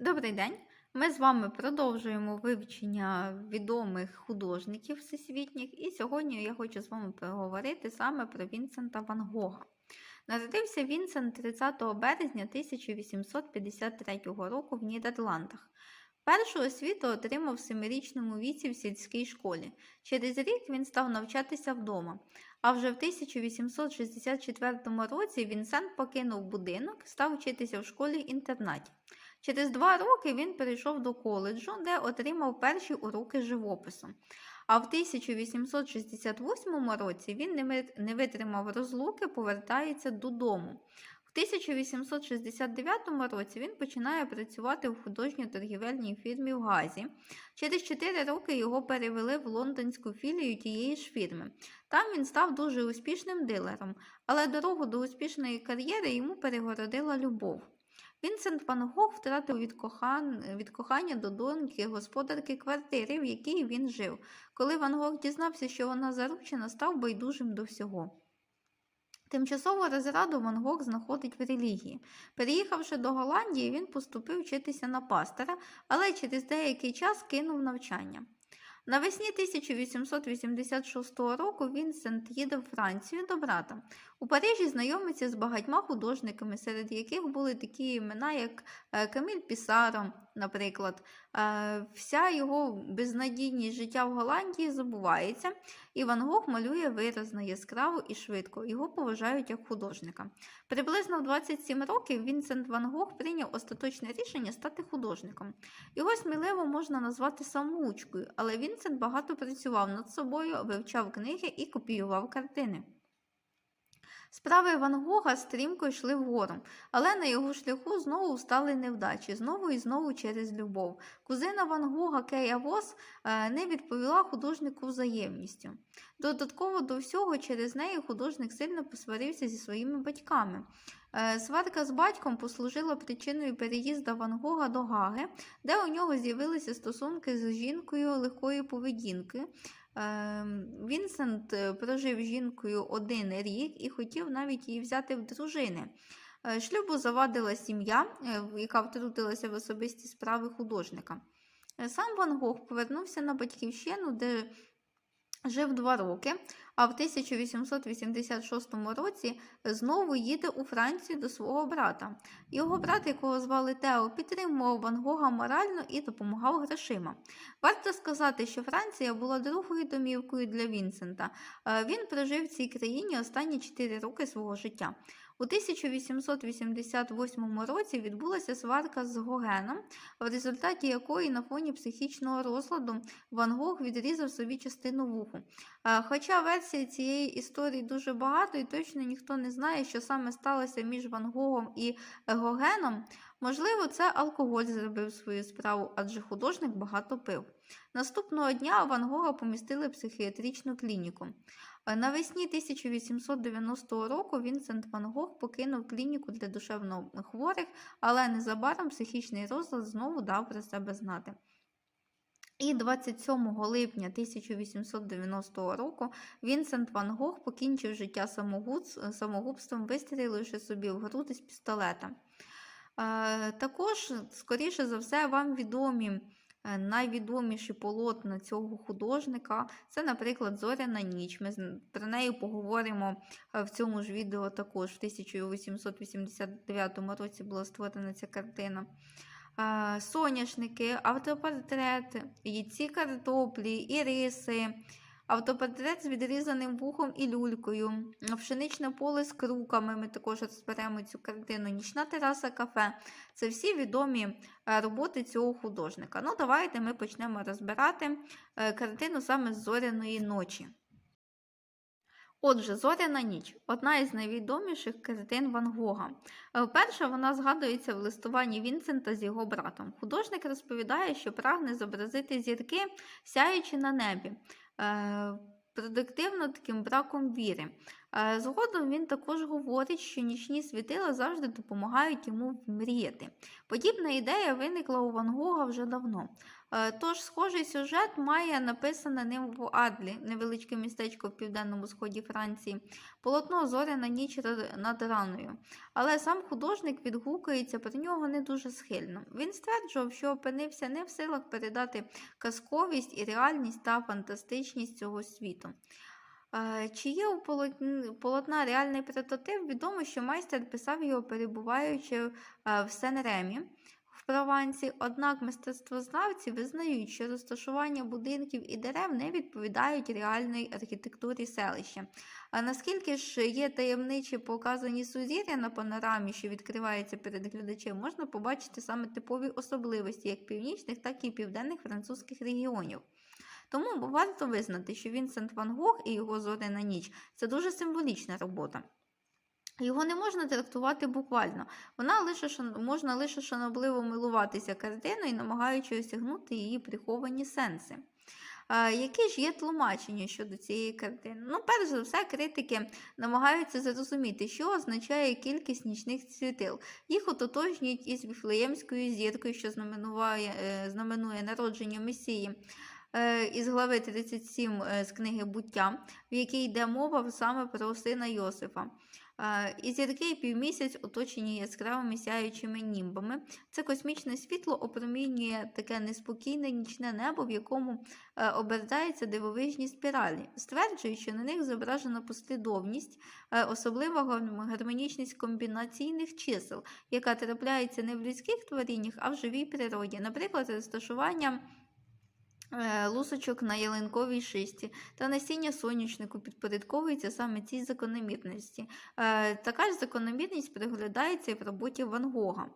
Добрий день! Ми з вами продовжуємо вивчення відомих художників всесвітніх, і сьогодні я хочу з вами поговорити саме про Вінсента Ван Гога. Народився Вінсент 30 березня 1853 року в Нідерландах. Першу освіту отримав в семирічному віці в сільській школі. Через рік він став навчатися вдома. А вже в 1864 році Вінсент покинув будинок, став вчитися в школі-інтернаті. Через два роки він перейшов до коледжу, де отримав перші уроки живопису. А в 1868 році він не витримав розлуки, повертається додому. В 1869 році він починає працювати в художньо-торгівельній фірмі в Газі. Через 4 роки його перевели в лондонську філію тієї ж фірми. Там він став дуже успішним дилером, але дорогу до успішної кар'єри йому перегородила любов. Вінсент Ван Гог втратив від, кохан... від кохання до доньки господарки квартири, в якій він жив. Коли Ван Гог дізнався, що вона заручена, став байдужим до всього. Тимчасову розраду Ван Гог знаходить в релігії. Переїхавши до Голландії, він поступив вчитися на пастора, але через деякий час кинув навчання. Навесні 1886 року Вінсент їде в Францію до брата. У Парижі знайомиться з багатьма художниками, серед яких були такі імена, як е, Каміль Пісаро, наприклад. Е, Вся його безнадійність життя в Голландії забувається, і Ван Гог малює виразно, яскраво і швидко. Його поважають як художника. Приблизно в 27 років Вінсент Ван Гог прийняв остаточне рішення стати художником. Його сміливо можна назвати самоучкою, але Вінсент багато працював над собою, вивчав книги і копіював картини. Справи Ван Гога стрімко йшли вгору, але на його шляху знову стали невдачі, знову і знову через любов. Кузина Ван Гога Кея Вос е, не відповіла художнику взаємністю. Додатково до всього, через неї художник сильно посварився зі своїми батьками. Е, Сварка з батьком послужила причиною переїзду Ван Гога до Гаги, де у нього з'явилися стосунки з жінкою легкої поведінки. Е, Вінсент е, прожив жінкою один рік і хотів навіть її взяти в дружини. Е, Шлюбу завадила сім'я, е, яка втрутилася в особисті справи художника. Сам Ван Гог повернувся на батьківщину, де жив два роки, а в 1886 році знову їде у Францію до свого брата. Його брат, якого звали Тео, підтримував Ван Гога морально і допомагав грошима. Варто сказати, що Франція була другою домівкою для Вінсента. Е, Він прожив в цій країні останні 4 роки свого життя. У 1888 році відбулася сварка з Гогеном, в результаті якої на фоні психічного розладу Ван Гог відрізав собі частину вуху. Хоча версій цієї історії дуже багато, і точно ніхто не знає, що саме сталося між Ван Гогом і Гогеном, можливо, це алкоголь зробив свою справу, адже художник багато пив. Наступного дня Ван Гога помістили в психіатричну клініку. Е, Навесні 1890 року Вінсент Ван Гог покинув клініку для душевно хворих, але незабаром психічний розлад знову дав про себе знати. І 27 липня 1890 року Вінсент Ван Гог покінчив життя самогубством, вистріливши собі в груди з пістолета. Е, Також, скоріше за все, вам відомі найвідоміші полотна цього художника. Це, наприклад, Зоряна ніч. Ми про неї поговоримо е, в цьому ж відео також. В 1889 році була створена ця картина. Е, Соняшники, автопортрет, яйці картоплі, іриси, автопортрет з відрізаним вухом і люлькою, пшеничне поле з круками. Ми також розберемо цю картину. Нічна тераса кафе. Це всі відомі е, роботи цього художника. Ну, давайте ми почнемо розбирати е, картину саме з зоряної ночі. Отже, Зоряна ніч одна із найвідоміших картин Ван Гога. Е, Вперше вона згадується в листуванні Вінсента з його братом. Художник розповідає, що прагне зобразити зірки, сяючи на небі, продуктивно таким браком віри. Е, Згодом він також говорить, що нічні світила завжди допомагають йому мріяти. Подібна ідея виникла у Ван Гога вже давно. Е, Тож схожий сюжет має написане ним в Адлі, невеличке містечко в південному сході Франції, полотно Зоряна ніч над раною. Але сам художник відгукується про нього не дуже схильно. Він стверджував, що опинився не в силах передати казковість і реальність та фантастичність цього світу. Е, Чи є у полотна реальний прототип? Відомо, що майстер писав його, перебуваючи е, в Сен-Ремі Провансі, однак мистецтвознавці визнають, що розташування будинків і дерев не відповідають реальній архітектурі селища. А наскільки ж є таємничі показані сузір'я на панорамі, що відкривається перед глядачем, можна побачити саме типові особливості як північних, так і південних французьких регіонів. Тому варто визнати, що Вінсент Ван Гог і його зоряна ніч це дуже символічна робота. Його не можна трактувати буквально, вона лише можна лише шанобливо милуватися картиною, намагаючись осягнути її приховані сенси. Які ж є тлумачення щодо цієї картини? Ну, перш за все, критики намагаються зрозуміти, що означає кількість нічних світил. Їх ототожнюють із Віфлеємською зіркою, що знаменує, е, знаменує народження Месії. е, Із глави 37 е, з книги буття, в якій йде мова саме про сина Йосифа. І зірки півмісяць оточені яскравими сяючими німбами. Це космічне світло опромінює таке неспокійне нічне небо, в якому е, обертаються дивовижні спіралі. Стверджують, що на них зображена послідовність, е, особлива гармонічність комбінаційних чисел, яка трапляється не в людських творіннях, а в живій природі. Наприклад, розташування е, лусочок на ялинковій шисті та насіння соняшнику підпорядковується саме цій закономірності. Е, Така ж закономірність проглядається і в роботі Ван Гога.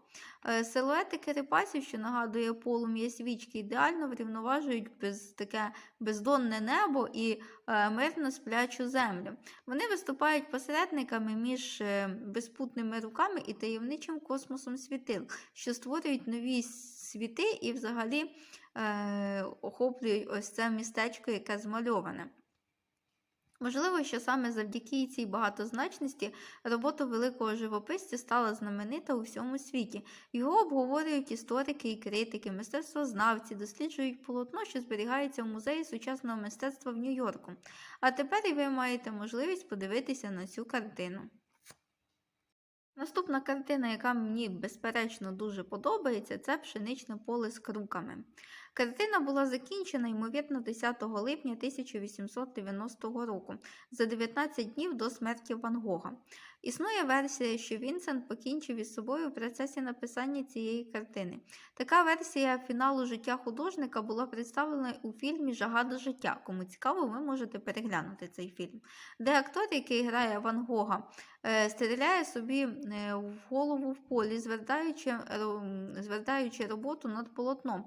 Е, Силуети керепасів, що нагадує полум'я свічки, ідеально врівноважують без таке бездонне небо і е, мирно сплячу землю. Вони виступають посередниками між е, безпутними руками і таємничим космосом світил, що створюють нові світи і взагалі охоплюють ось це містечко, яке змальоване. Можливо, що саме завдяки цій багатозначності робота великого живописця стала знаменита у всьому світі. Його обговорюють історики і критики, мистецтвознавці, досліджують полотно, що зберігається в музеї сучасного мистецтва в Нью-Йорку. А тепер і ви маєте можливість подивитися на цю картину. Наступна картина, яка мені безперечно дуже подобається, це пшеничне поле з круками. Картина була закінчена, ймовірно, 10 липня 1890 року, за 19 днів до смерті Ван Гога. Існує версія, що Вінсент покінчив із собою в процесі написання цієї картини. Така версія фіналу життя художника була представлена у фільмі Жага до життя. Кому цікаво, ви можете переглянути цей фільм, де актор, який грає Ван Гога, е, стріляє собі е, в голову в полі, звертаючи, звертаючи роботу над полотном.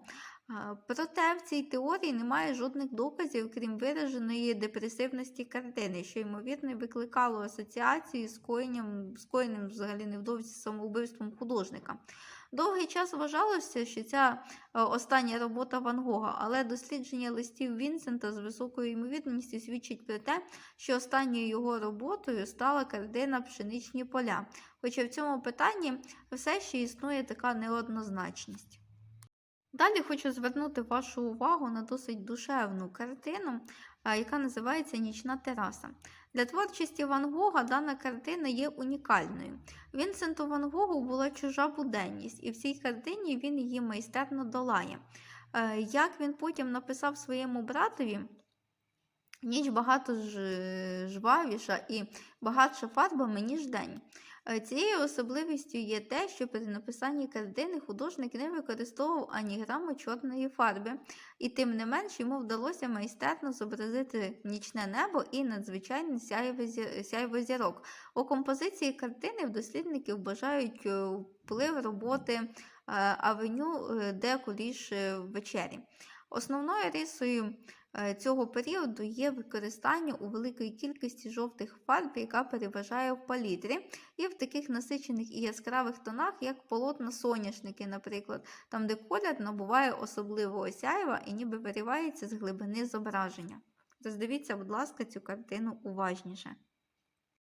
Проте в цій теорії немає жодних доказів, крім вираженої депресивності картини, що ймовірно викликало асоціації з коєнням, з взагалі невдовзі самоубивством художника. Довгий час вважалося, що ця е, остання робота Ван Гога, але дослідження листів Вінсента з високою ймовірністю свідчить про те, що останньою його роботою стала картина Пшеничні поля. Хоча в цьому питанні все ще існує така неоднозначність. Далі хочу звернути вашу увагу на досить душевну картину, яка називається Нічна тераса. Для творчості Ван Гога дана картина є унікальною. Вінсенту Ван Гогу була чужа буденність, і в цій картині він її майстерно долає. Е, Як він потім написав своєму братові, ніч багато ж- жвавіша і багатша фарбами, ніж день. Е, Цією особливістю є те, що при написанні картини художник не використовував ані граму чорної фарби, і тим не менш йому вдалося майстерно зобразити нічне небо і надзвичайне сяйво зірок. У композиції картини в дослідників вважають е, вплив роботи е, авеню е, де е, вечері. Основною рисою е, цього періоду є використання у великої кількості жовтих фарб, яка переважає в палітрі, і в таких насичених і яскравих тонах, як полотна соняшники, наприклад, там, де колір набуває особливого сяйва і ніби виривається з глибини зображення. Роздивіться, будь ласка, цю картину уважніше.